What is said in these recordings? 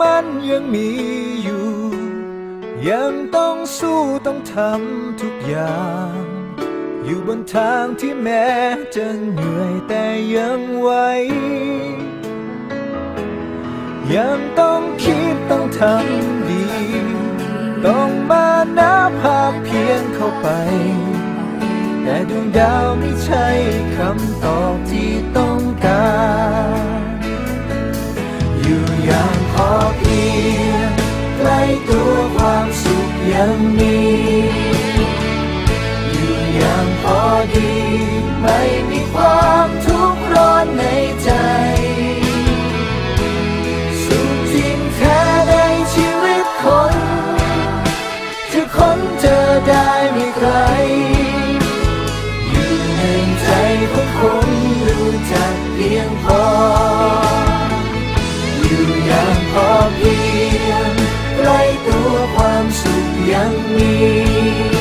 มั่นยังมีอยู่ ยังต้องสู้ต้องทำทุกอย่าง อยู่บนทางที่แม้จะเหนื่อยแต่ยังไหวยังต้องคิดต้องทำดี ต้องมานับภาคเพียงเข้าไป แต่ดวงดาวไม่ใช่คำตอบที่ต้อง พอเพียงใกล้ตัวความสุขยังมี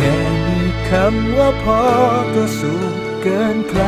ค่มีคำว่าพอก็สุขเกินใคร